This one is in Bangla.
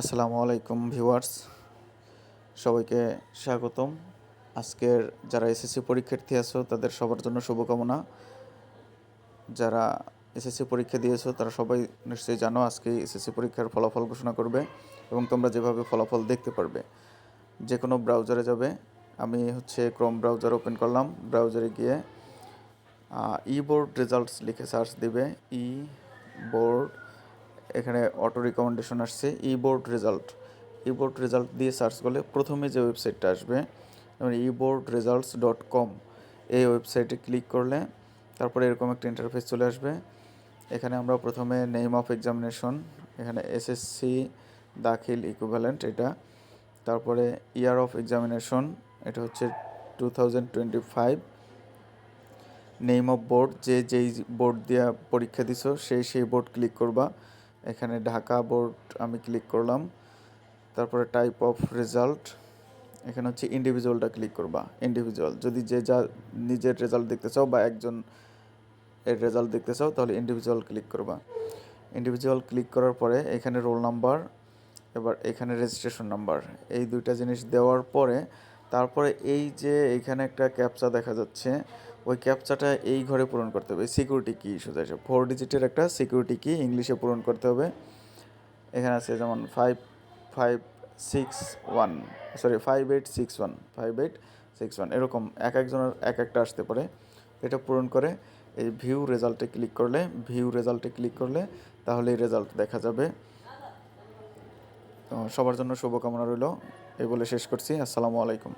আসসালামু আলাইকুম ভিউয়ার্স, সবাইকে স্বাগতম। আজকের যারা এসএসসি পরীক্ষার্থী আছো, তাদের সবার জন্য শুভকামনা। যারা এসএসসি পরীক্ষা দিয়েছ, তারা সবাই নিশ্চয়ই জানো আজকে এসএসসি পরীক্ষার ফলাফল ঘোষণা করবে এবং তোমরা যেভাবে ফলাফল দেখতে পারবে যে কোনো ব্রাউজারে যাবে। আমি হচ্ছে ক্রোম ব্রাউজার ওপেন করলাম, ব্রাউজারে গিয়ে ই বোর্ড রেজাল্টস লিখে সার্চ দিবে ই বোর্ড এখানে অটো রিকমেন্ডেশন আসছে e board result e board result দিয়ে সার্চ করলে প্রথমে যে ওয়েবসাইটটা আসবে, যেমন e board results dot com এই ওয়েবসাইটে ক্লিক করলে তারপরে এরকম একটা ইন্টারফেস চলে আসবে। এখানে আমরা প্রথমে নেম অফ এক্সামিনেশন এখানে এসএসসি দাখিল ইকুভ্যালেন্ট এটা, তারপরে ইয়ার অফ এক্সামিনেশন এটা হচ্ছে two thousand twenty five name of board যে যেই বোর্ড দিয়ে পরীক্ষা দিছো সেই সেই বোর্ড ক্লিক করবা। এখানে ঢাকা বোর্ড আমি ক্লিক করলাম, তারপরে টাইপ অফ রেজাল্ট এখানে হচ্ছে ইন্ডিভিজুয়ালটা ক্লিক করবা ইন্ডিভিজুয়াল যদি যে যা নিজের রেজাল্ট দেখতে চাও বা একজন এর রেজাল্ট দেখতে চাও, তাহলে ইন্ডিভিজুয়াল ক্লিক করবা। ইন্ডিভিজুয়াল ক্লিক করার পরে এখানে রোল নাম্বার এবার এখানে রেজিস্ট্রেশন নাম্বার এই দুইটা জিনিস দেওয়ার পরে, তারপরে এই যে এখানে একটা ক্যাপচা দেখা যাচ্ছে ওই ক্যাপচাটা এই ঘরে পূরণ করতে হবে। সিকিউরিটি কি সোজা এসে ফোর ডিজিটের একটা সিকিউরিটি কি ইংলিশে পূরণ করতে হবে। এখানে আছে যেমন five five six one sorry five eight six one five eight six one এরকম এক একজনের এক একটা আসতে পারে। এটা পূরণ করে এই ভিউ রেজাল্টে ক্লিক করলে ভিউ রেজাল্টে ক্লিক করলে তাহলে এই রেজাল্ট দেখা যাবে। তো সবার জন্য শুভকামনা রইল। এই বলে শেষ করছি। আসসালামু আলাইকুম।